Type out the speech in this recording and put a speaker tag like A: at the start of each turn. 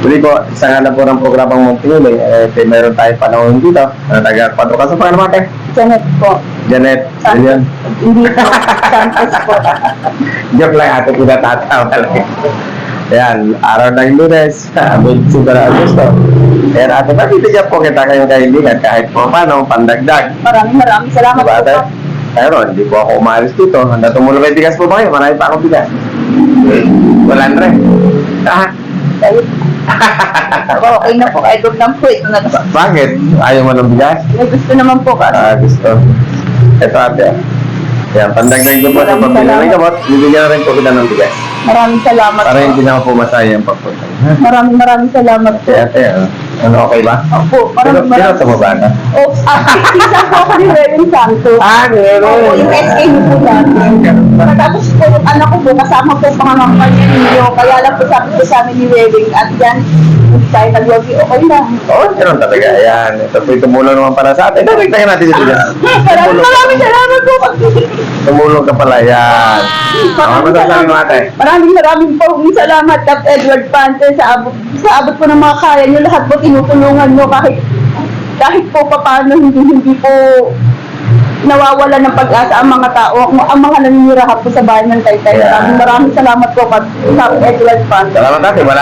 A: Muli po, sa nga po ng programang Montinuloy, eh, eh, meron tayong panahon dito. Na taga Padro ka sa pangalan natin?
B: Janet po.
A: Janet, yun?
B: Hindi po. Santos po.
A: Joke lang ate, pinatatawa lang. Ayan, araw ng lunes, 25 na Agosto. Ayan ate, mabibigyan po kita kayong kaibigan kahit po paano, pandagdag.
B: Maraming maraming salamat
A: Diba
B: po.
A: ate? Pero hindi po ako umalis dito. Handa tumulong may bigas po ba kayo? Marami pa akong bigas. Wala na rin. Ah,
B: Kayo. okay na po. Kahit huwag lang po. Ito na to.
A: bakit? Ayaw mo ng bigas?
B: May gusto naman po kasi.
A: Ah, gusto. Ito ate. Yan, pandagdag ko po sa
B: Maraming
A: pambili ng
B: salamat.
A: gamot. Bibigyan na rin po kita ng bigas.
B: Maraming salamat
A: Para
B: po.
A: hindi na ako pumasaya ang pagpunta. Ha?
B: Maraming maraming salamat po.
A: Ate, ate, ah, ano okay ba?
B: Opo.
A: Pero,
B: Maraming
A: pero
B: maraming
A: mo ba na?
B: Oh, ah, isa po ako ni Reverend Santos.
A: Ah,
B: Opo, yung SK niyo po po, kasama po pangangampanya ninyo. Kaya lang po sabi ko sa amin ni Reverend at yan, tayo nag-wagi, okay lang.
A: Oo, meron talaga. Ayan, ito po yung tumulong naman para sa atin. Dagdagan natin yung bigas.
B: Maraming maraming salamat po.
A: Tumulong ka pala, yan. Masasabi mo ate?
B: Maraming maraming po salamat Kap Edward Pante sa abot, sa abot po ng mga kaya nyo. Lahat po tinutulungan nyo kahit kahit po paano hindi hindi po nawawala ng pag-asa ang mga tao, ang mga naninirahan po sa bayan ng Taytay.
A: Yeah.
B: Maraming salamat po Kap Edward Pante.
A: Salamat wala